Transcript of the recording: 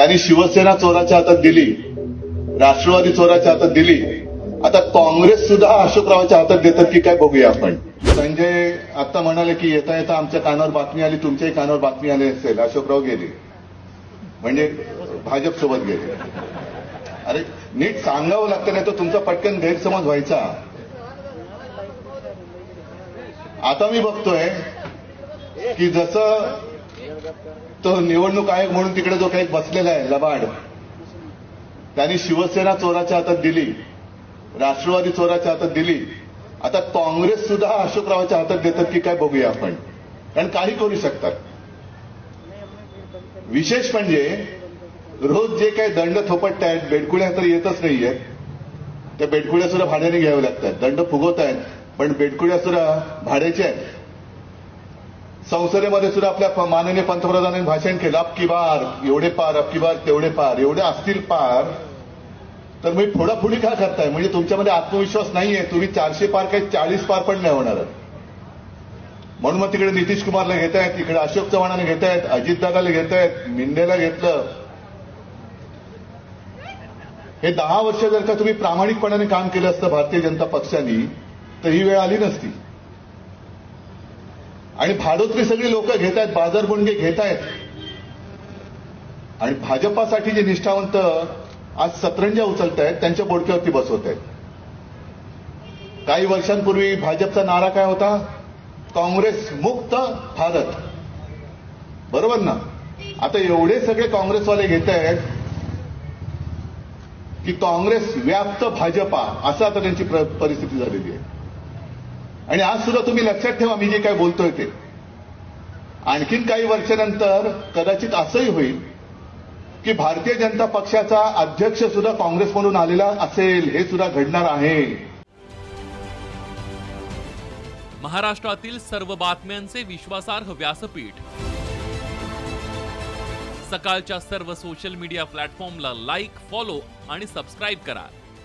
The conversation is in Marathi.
त्यांनी शिवसेना चोराच्या हातात दिली राष्ट्रवादी चोराच्या हातात दिली. आता काँग्रेस सुद्धा अशोकरावाच्या हातात देतात की काय बघूया आपण. संजय आता म्हणाले की येता येता आमच्या कानावर बातमी आली तुमच्याही कानावर बातमी आली असेल. अशोकराव गेले. म्हणजे भाजप सोबत गेले. अरे नीट सांगावं लागतं नाही तर तुमचा पटकन गैरसमज व्हायचा. आता मी बघतोय की जसं तो निवडणूक आयोग म्हणून तिकडे जो काही बसलेला आहे लबाड त्यांनी शिवसेना चोराच्या हातात दिली राष्ट्रवादी चोराच्या हातात दिली. आता काँग्रेस सुद्धा अशोकरावाच्या हातात देतात की काय बघूया आपण. कारण काही करू शकतात. विशेष म्हणजे रोज जे काही दंड थोपटत आहेत बेडकुळ्या तर येतच नाहीयेत. त्या बेडकुळ्या सुद्धा भाड्याने घ्याव्या लागतात. दंड फुगवत आहेत पण बेडकुळ्या सुद्धा भाड्याच्या आहेत. संसदेमध्ये सुद्धा आपल्या माननीय पंतप्रधानांनी भाषण केलं अबकी बार एवढे पार अबकी बार तेवढे पार एवढे असतील पार तर मी फोडाफोडी का करताय? म्हणजे तुमच्यामध्ये आत्मविश्वास नाहीये तुम्ही चारशे पार काही चाळीस पार पण नाही होणार. म्हणून मग तिकडे नितीश कुमारला घेत आहेत तिकडे अशोक चव्हाणाला घेत आहेत अजितदादाला घेत आहेत घेतलं. हे दहा वर्ष जर का तुम्ही प्रामाणिकपणाने काम केलं असतं भारतीय जनता पक्षाने तर ही वेळ आली नसती. आणि भाडोत्री सगळी लोक घेत आहेत बाजारगुंडे घेत आहेत आणि भाजपासाठी जे निष्ठावंत आज सतरंजा उचलत आहेत त्यांच्या बोडक्यावरती बसवत आहेत काही वर्षांपूर्वी भाजपचा नारा काय होता? काँग्रेस मुक्त भारत. बरोबर ना? आता एवढे सगळे काँग्रेसवाले घेत आहेत की काँग्रेस व्याप्त भाजपा असं आता त्यांची परिस्थिती झालेली आहे. आणि आज सुद्धा तुम्ही लक्षात ठेवा मी जे काय बोलतोय ते. आणखीन काही वर्षानंतर कदाचित असंही होईल की भारतीय जनता पक्षाचा अध्यक्ष सुद्धा काँग्रेस म्हणून आलेला असेल हे सुद्धा घडणार आहे. महाराष्ट्रातील सर्व बातम्यांचे विश्वासार्ह व्यासपीठ. सकाळच्या सर्व सोशल मीडिया प्लॅटफॉर्मला लाईक फॉलो आणि सबस्क्राईब करा.